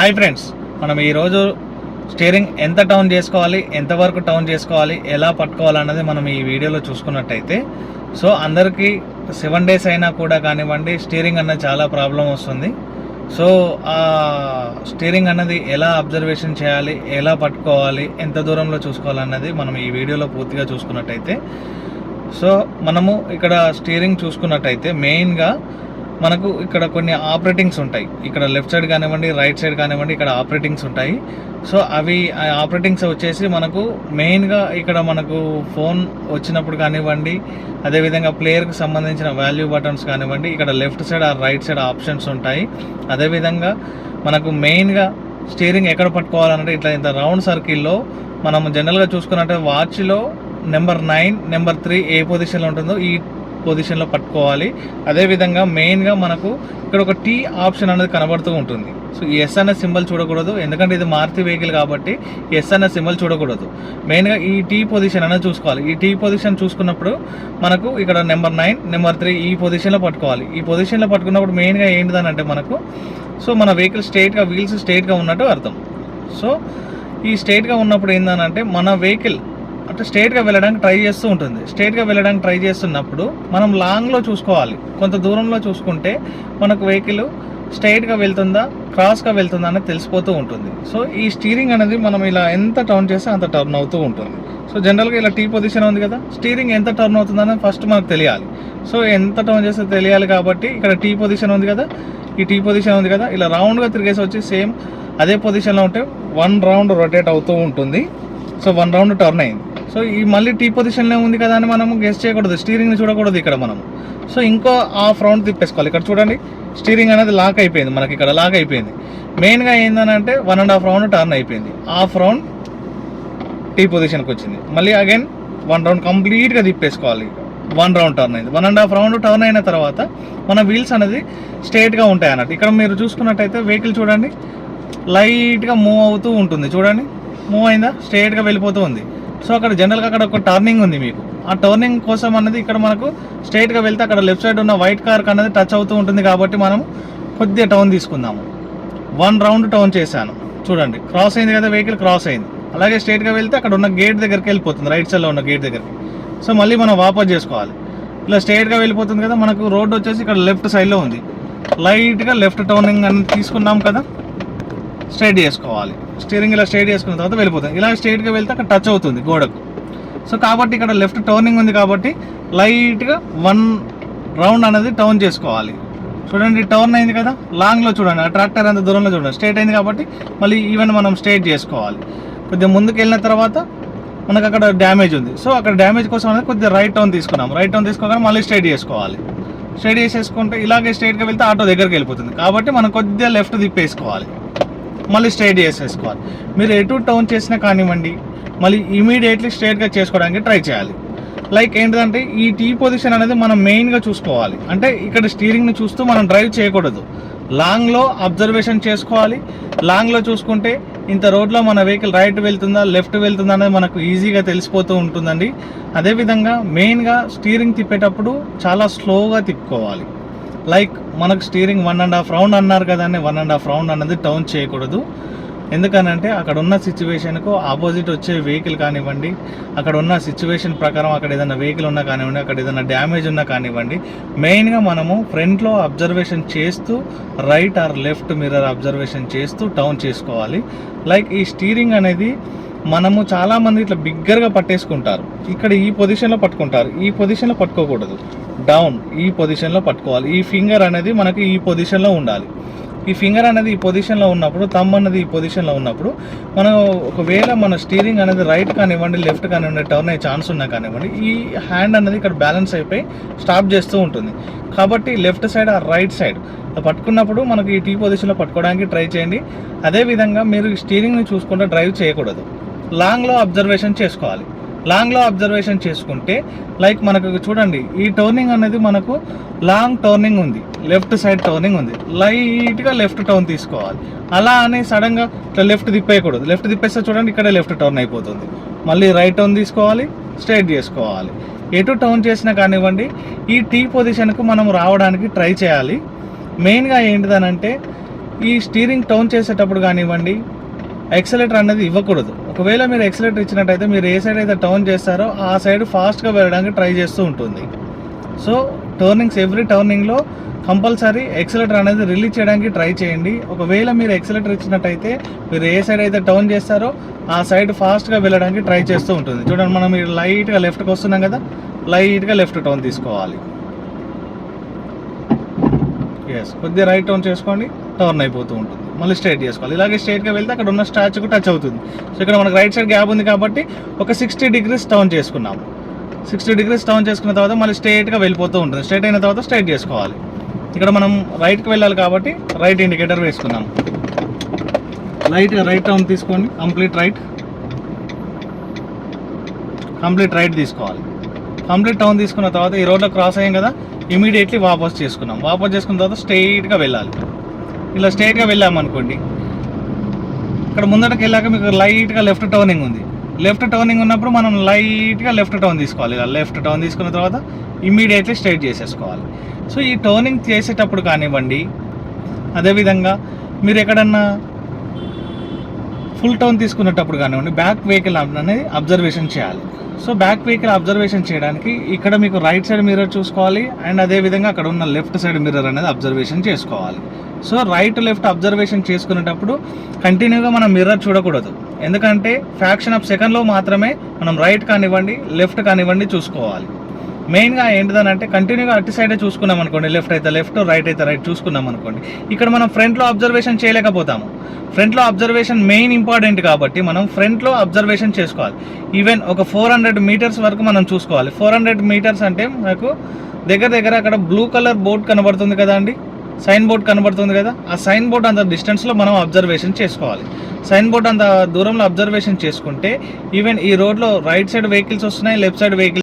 Hi friends మనం ఈరోజు steering ఎంత టౌన్ చేసుకోవాలి ఎంతవరకు టౌన్ చేసుకోవాలి ఎలా పట్టుకోవాలన్నది మనం ఈ వీడియోలో చూసుకున్నట్టయితే సో అందరికీ సెవెన్ డేస్ అయినా కూడా కానివ్వండి స్టీరింగ్ అన్నది చాలా ప్రాబ్లం వస్తుంది. సో ఆ స్టీరింగ్ అన్నది ఎలా అబ్జర్వేషన్ చేయాలి ఎలా పట్టుకోవాలి ఎంత దూరంలో చూసుకోవాలన్నది మనం ఈ వీడియోలో పూర్తిగా చూసుకున్నట్టయితే సో మనము ఇక్కడ స్టీరింగ్ చూసుకున్నట్టయితే మెయిన్గా మనకు ఇక్కడ కొన్ని ఆపరేటింగ్స్ ఉంటాయి. ఇక్కడ లెఫ్ట్ సైడ్ కానివ్వండి రైట్ సైడ్ కానివ్వండి ఇక్కడ ఆపరేటింగ్స్ ఉంటాయి. సో అవి ఆ ఆపరేటింగ్స్ వచ్చేసి మనకు మెయిన్గా ఇక్కడ మనకు ఫోన్ వచ్చినప్పుడు కానివ్వండి అదేవిధంగా ప్లేయర్కి సంబంధించిన వాల్యూ బటన్స్ కానివ్వండి ఇక్కడ లెఫ్ట్ సైడ్ ఆ రైట్ సైడ్ ఆప్షన్స్ ఉంటాయి. అదేవిధంగా మనకు మెయిన్గా స్టీరింగ్ ఎక్కడ పట్టుకోవాలంటే ఇట్లా ఇంత రౌండ్ సర్కిల్లో మనం జనరల్గా చూసుకున్నట్టే వాచ్లో నెంబర్ నైన్ నెంబర్ త్రీ ఏ పొజిషన్లో ఉంటుందో ఈ పొజిషన్లో పట్టుకోవాలి. అదేవిధంగా మెయిన్గా మనకు ఇక్కడ ఒక టీ ఆప్షన్ అనేది కనబడుతూ ఉంటుంది. సో ఈ ఎస్ అనే సింబల్ చూడకూడదు. ఎందుకంటే ఇది మారుతి వెహికల్ కాబట్టి ఎస్ అనే సింబల్ చూడకూడదు. మెయిన్గా ఈ టీ పొజిషన్ అనేది చూసుకోవాలి. ఈ టీ పొజిషన్ చూసుకున్నప్పుడు మనకు ఇక్కడ నెంబర్ నైన్ నెంబర్ త్రీ ఈ పొజిషన్లో పట్టుకోవాలి. ఈ పొజిషన్లో పట్టుకున్నప్పుడు మెయిన్గా ఏంటిదనంటే మనకు సో మన వెహికల్ స్ట్రైట్గా వీల్స్ స్ట్రైట్గా ఉన్నట్టు అర్థం. సో ఈ స్ట్రైట్గా ఉన్నప్పుడు ఏంటంటే మన వెహికల్ అంటే స్టేట్గా వెళ్ళడానికి ట్రై చేస్తూ ఉంటుంది. స్టేట్గా వెళ్ళడానికి ట్రై చేస్తున్నప్పుడు మనం లాంగ్లో చూసుకోవాలి. కొంత దూరంలో చూసుకుంటే మనకు వెహికల్ స్ట్రైట్గా వెళ్తుందా క్రాస్గా వెళ్తుందా అనేది తెలిసిపోతూ ఉంటుంది. సో ఈ స్టీరింగ్ అనేది మనం ఇలా ఎంత టర్న్ చేస్తే అంత టర్న్ అవుతూ ఉంటుంది. సో జనరల్గా ఇలా టీ పొజిషన్ ఉంది కదా స్టీరింగ్ ఎంత టర్న్ అవుతుందని ఫస్ట్ మనకు తెలియాలి. సో ఎంత టర్న్ చేస్తే తెలియాలి కాబట్టి ఇక్కడ టీ పొజిషన్ ఉంది కదా ఈ టీ పొజిషన్ ఉంది కదా ఇలా రౌండ్గా తిరిగేసి వచ్చి సేమ్ అదే పొజిషన్లో ఉంటే వన్ రౌండ్ రొటేట్ అవుతూ ఉంటుంది. సో వన్ రౌండ్ టర్న్ అయింది. సో ఈ మళ్ళీ టీ పొజిషన్లో ఉంది కదా అని మనం గెస్ట్ చేయకూడదు. స్టీరింగ్ని చూడకూడదు ఇక్కడ మనం సో ఇంకో హాఫ్ రౌండ్ తిప్పేసుకోవాలి. ఇక్కడ చూడండి. స్టీరింగ్ అనేది లాక్ అయిపోయింది మనకి ఇక్కడ లాక్ అయిపోయింది. మెయిన్గా ఏందని అంటే one and half round turn అయిపోయింది. హాఫ్ రౌండ్ టీ పొజిషన్కి వచ్చింది. మళ్ళీ అగైన్ వన్ రౌండ్ కంప్లీట్గా తిప్పేసుకోవాలి. వన్ రౌండ్ టర్న్ అయింది. One and half round turn అయిన తర్వాత మన వీల్స్ అనేది స్ట్రేట్గా ఉంటాయి అన్నట్టు. ఇక్కడ మీరు చూసుకున్నట్టయితే వెహికల్ చూడండి. లైట్గా మూవ్ అవుతూ ఉంటుంది. చూడండి. మూవ్ అయిందా? స్ట్రేట్గా వెళ్ళిపోతూ ఉంది. సో అక్కడ జనరల్గా అక్కడ ఒక టర్నింగ్ ఉంది మీకు. ఆ టర్నింగ్ కోసం అన్నది ఇక్కడ మనకు స్ట్రైట్గా వెళ్తే అక్కడ లెఫ్ట్ సైడ్ ఉన్న వైట్ కార్ అనేది టచ్ అవుతూ ఉంటుంది కాబట్టి మనం కొద్దిగా టౌన్ తీసుకుందాము. వన్ రౌండ్ టౌన్ చేశాను. చూడండి క్రాస్ అయింది కదా వెహికల్ క్రాస్ అయింది. అలాగే స్ట్రైట్గా వెళ్తే అక్కడ ఉన్న గేట్ దగ్గరికి వెళ్ళిపోతుంది రైట్ సైడ్లో ఉన్న గేట్ దగ్గరికి. సో మళ్ళీ మనం వాపస్ చేసుకోవాలి. ఇలా స్ట్రైట్గా వెళ్ళిపోతుంది కదా మనకు రోడ్ వచ్చేసి ఇక్కడ లెఫ్ట్ సైడ్లో ఉంది. లైట్గా లెఫ్ట్ టర్నింగ్ అని తీసుకున్నాం కదా స్ట్రైట్ చేసుకోవాలి. స్టీరింగ్ ఇలా స్ట్రైట్ చేసుకున్న తర్వాత వెళ్ళిపోతుంది ఇలా స్ట్రైట్గా వెళ్తే అక్కడ టచ్ అవుతుంది గోడకు. సో కాబట్టి ఇక్కడ లెఫ్ట్ టర్నింగ్ ఉంది కాబట్టి లైట్గా వన్ రౌండ్ అనేది టర్న్ చేసుకోవాలి. చూడండి టర్న్ అయింది కదా? లాంగ్లో చూడండి ఆ ట్రాక్టర్ అంత దూరంలో చూడండి. స్ట్రైట్ అయింది కాబట్టి మళ్ళీ ఈవెన్ మనం స్ట్రైట్ చేసుకోవాలి. కొద్దిగా ముందుకు వెళ్ళిన తర్వాత మనకు అక్కడ డ్యామేజ్ ఉంది. సో అక్కడ డ్యామేజ్ కోసం అనేది కొద్దిగా రైట్ టర్న్ తీసుకున్నాం రైట్ టర్న్ తీసుకోగానే మళ్ళీ స్ట్రైట్ చేసుకోవాలి. స్ట్రైట్ చేసేసుకుంటే ఇలాగే స్ట్రైట్గా వెళ్తే ఆటో దగ్గరికి వెళ్ళిపోతుంది. కాబట్టి మనం కొద్దిగా లెఫ్ట్ తిప్పేసుకోవాలి మళ్ళీ స్ట్రైట్ చేసేసుకోవాలి. మీరు ఎటు టౌన్ చేసినా కానివ్వండి మళ్ళీ ఇమీడియట్లీ స్ట్రైట్గా చేసుకోవడానికి ట్రై చేయాలి. లైక్ ఏంటంటే ఈ టీ పొజిషన్ అనేది మనం మెయిన్గా చూసుకోవాలి. అంటే ఇక్కడ స్టీరింగ్ని చూస్తూ మనం డ్రైవ్ చేయకూడదు. లాంగ్లో అబ్జర్వేషన్ చేసుకోవాలి. లాంగ్లో చూసుకుంటే ఇంత రోడ్లో మన వెహికల్ రైట్ వెళ్తుందా లెఫ్ట్ వెళ్తుందా అనేది మనకు ఈజీగా తెలిసిపోతూ ఉంటుందండి. అదేవిధంగా మెయిన్గా స్టీరింగ్ తిప్పేటప్పుడు చాలా స్లోగా తిప్పుకోవాలి. లైక్ మనకు steering one and half round అన్నారు కదండి వన్ అండ్ హాఫ్ రౌండ్ అన్నది టౌన్ చేయకూడదు. ఎందుకనంటే అక్కడ ఉన్న సిచ్యువేషన్కు ఆపోజిట్ వచ్చే వెహికల్ కానివ్వండి అక్కడ ఉన్న సిచ్యువేషన్ ప్రకారం అక్కడ ఏదైనా వెహికల్ ఉన్నా కానివ్వండి అక్కడ ఏదైనా డ్యామేజ్ ఉన్నా కానివ్వండి మెయిన్గా మనము ఫ్రంట్లో అబ్జర్వేషన్ చేస్తూ right or left mirror observation చేస్తూ టౌన్ చేసుకోవాలి. లైక్ ఈ స్టీరింగ్ అనేది మనము చాలామంది ఇట్లా బిగ్గరగా పట్టేసుకుంటారు. ఇక్కడ ఈ పొజిషన్లో పట్టుకుంటారు. ఈ పొజిషన్లో పట్టుకోకూడదు. డౌన్. ఈ పొజిషన్లో పట్టుకోవాలి. ఈ ఫింగర్ అనేది మనకి ఈ పొజిషన్లో ఉండాలి. ఈ ఫింగర్ అనేది ఈ పొజిషన్లో ఉన్నప్పుడు తమ్ అనేది ఈ పొజిషన్లో ఉన్నప్పుడు మనం ఒకవేళ మన స్టీరింగ్ అనేది రైట్ కానివ్వండి లెఫ్ట్ కానివ్వండి టర్న్ అయ్యే ఛాన్స్ ఉన్నా కానివ్వండి ఈ హ్యాండ్ అనేది ఇక్కడ బ్యాలెన్స్ అయిపోయి స్టాప్ చేస్తూ ఉంటుంది. కాబట్టి లెఫ్ట్ సైడ్ ఆ రైట్ సైడ్ పట్టుకున్నప్పుడు మనకి ఈ టీ పొజిషన్లో పట్టుకోవడానికి ట్రై చేయండి. అదేవిధంగా మీరు ఈ స్టీరింగ్ని చూసుకుంటే డ్రైవ్ చేయకూడదు. లాంగ్లో అబ్జర్వేషన్ చేసుకోవాలి. లాంగ్లో అబ్జర్వేషన్ చేసుకుంటే లైక్ మనకు చూడండి ఈ టర్నింగ్ అనేది మనకు లాంగ్ టర్నింగ్ ఉంది లెఫ్ట్ సైడ్ టర్నింగ్ ఉంది. లైట్గా లెఫ్ట్ టర్న్ తీసుకోవాలి. అలా అని సడన్గా ఇట్లా లెఫ్ట్ తిప్పేయకూడదు. లెఫ్ట్ తిప్పేస్తే చూడండి ఇక్కడే లెఫ్ట్ టర్న్ అయిపోతుంది. మళ్ళీ రైట్ టర్న్ తీసుకోవాలి స్ట్రైట్ చేసుకోవాలి. ఎటు టర్న్ చేసినా కానివ్వండి ఈ టీ పొజిషన్కు మనం రావడానికి ట్రై చేయాలి. మెయిన్గా ఏంటిదనంటే ఈ స్టీరింగ్ టర్న్ చేసేటప్పుడు కానివ్వండి ఎక్సలేటర్ అనేది ఇవ్వకూడదు. ఒకవేళ మీరు ఎక్సలేటర్ ఇచ్చినట్టయితే మీరు ఏ సైడ్ అయితే టర్న్ చేస్తారో ఆ సైడ్ ఫాస్ట్గా వెళ్ళడానికి ట్రై చేస్తూ ఉంటుంది. సో టర్నింగ్స్ ఎవ్రీ టర్నింగ్లో కంపల్సరీ ఎక్సలేటర్ అనేది రిలీజ్ చేయడానికి ట్రై చేయండి. ఒకవేళ మీరు ఎక్సలేటర్ ఇచ్చినట్టయితే మీరు ఏ సైడ్ అయితే టర్న్ చేస్తారో ఆ సైడ్ ఫాస్ట్గా వెళ్ళడానికి ట్రై చేస్తూ ఉంటుంది. చూడండి మనం మీరు లైట్గా లెఫ్ట్కి వస్తున్నాం కదా? లైట్గా లెఫ్ట్ టర్న్ తీసుకోవాలి. ఎస్ కొద్దిగా రైట్ టర్న్ చేసుకోండి టర్న్ అయిపోతూ ఉంటుంది. మళ్ళీ స్ట్రైట్ చేసుకోవాలి. ఇలాగే స్ట్రైట్గా వెళ్తే అక్కడ ఉన్న స్టాచ్యూకు టచ్ అవుతుంది. సో ఇక్కడ మనకు రైట్ సైడ్ గ్యాప్ ఉంది కాబట్టి ఒక సిక్స్టీ డిగ్రీస్ టర్న్ చేసుకున్నాం. సిక్స్టీ డిగ్రీస్ టర్న్ చేసుకున్న తర్వాత మళ్ళీ స్ట్రైట్గా వెళ్ళిపోతూ ఉంటుంది. స్ట్రైట్ అయిన తర్వాత స్ట్రైట్ చేసుకోవాలి. ఇక్కడ మనం రైట్కి వెళ్ళాలి కాబట్టి రైట్ ఇండికేటర్ వేసుకున్నాం లైట్గా రైట్ టర్న్ తీసుకోండి. కంప్లీట్ రైట్ కంప్లీట్ రైట్ తీసుకోవాలి. కంప్లీట్ టర్న్ తీసుకున్న తర్వాత ఈ రోడ్లో క్రాస్ అయ్యాం కదా ఇమీడియట్లీ వాపస్ చేసుకున్నాం. వాపస్ చేసుకున్న తర్వాత స్ట్రైట్గా వెళ్ళాలి. ఇలా స్ట్రైట్గా వెళ్ళామనుకోండి ఇక్కడ ముందటకి వెళ్ళాక మీకు లైట్గా లెఫ్ట్ టర్నింగ్ ఉంది. లెఫ్ట్ టర్నింగ్ ఉన్నప్పుడు మనం లైట్గా లెఫ్ట్ టర్న్ తీసుకోవాలి. ఇలా లెఫ్ట్ టర్న్ తీసుకున్న తర్వాత ఇమ్మీడియట్లీ స్ట్రైట్ చేసేసుకోవాలి. సో ఈ టర్నింగ్ చేసేటప్పుడు కానివ్వండి అదేవిధంగా మీరు ఎక్కడన్నా ఫుల్ టర్న్ తీసుకునేటప్పుడు కానివ్వండి బ్యాక్ వెహికల్ అనేది అబ్జర్వేషన్ చేయాలి. సో బ్యాక్ వెహికల్ అబ్జర్వేషన్ చేయడానికి ఇక్కడ మీకు రైట్ సైడ్ మిర్రర్ చూసుకోవాలి అండ్ అదేవిధంగా అక్కడ ఉన్న లెఫ్ట్ సైడ్ మిర్రర్ అనేది అబ్జర్వేషన్ చేసుకోవాలి. సో రైట్ లెఫ్ట్ అబ్జర్వేషన్ చేసుకునేటప్పుడు కంటిన్యూగా మనం మిర్రర్ చూడకూడదు. ఎందుకంటే ఫ్యాక్షన్ ఆఫ్ సెకండ్లో మాత్రమే మనం రైట్ కానివ్వండి లెఫ్ట్ కానివ్వండి చూసుకోవాలి. మెయిన్గా ఏంటిదని అంటే కంటిన్యూగా అటు సైడే చూసుకున్నాం అనుకోండి లెఫ్ట్ అయితే లెఫ్ట్ రైట్ అయితే రైట్ చూసుకున్నాం అనుకోండి. ఇక్కడ మనం ఫ్రంట్లో అబ్జర్వేషన్ చేయలేకపోతాము. ఫ్రంట్లో అబ్జర్వేషన్ మెయిన్ ఇంపార్టెంట్ కాబట్టి మనం ఫ్రంట్లో అబ్జర్వేషన్ చేసుకోవాలి. ఈవెన్ ఒక ఫోర్ హండ్రెడ్ మీటర్స్ వరకు మనం చూసుకోవాలి. ఫోర్ హండ్రెడ్ మీటర్స్ అంటే నాకు దగ్గర దగ్గర అక్కడ బ్లూ కలర్ బోర్డ్ కనబడుతుంది కదా అండి? సైన్ బోర్డ్ కనబడుతుంది కదా? ఆ సైన్ బోర్డ్ అంత డిస్టెన్స్లో మనం అబ్జర్వేషన్ చేసుకోవాలి. సైన్ బోర్డ్ అంత దూరంలో అబ్జర్వేషన్ చేసుకుంటే ఈవెన్ ఈ రోడ్లో రైట్ సైడ్ వెహికల్స్ వస్తున్నాయి లెఫ్ట్ సైడ్ వెహికల్స్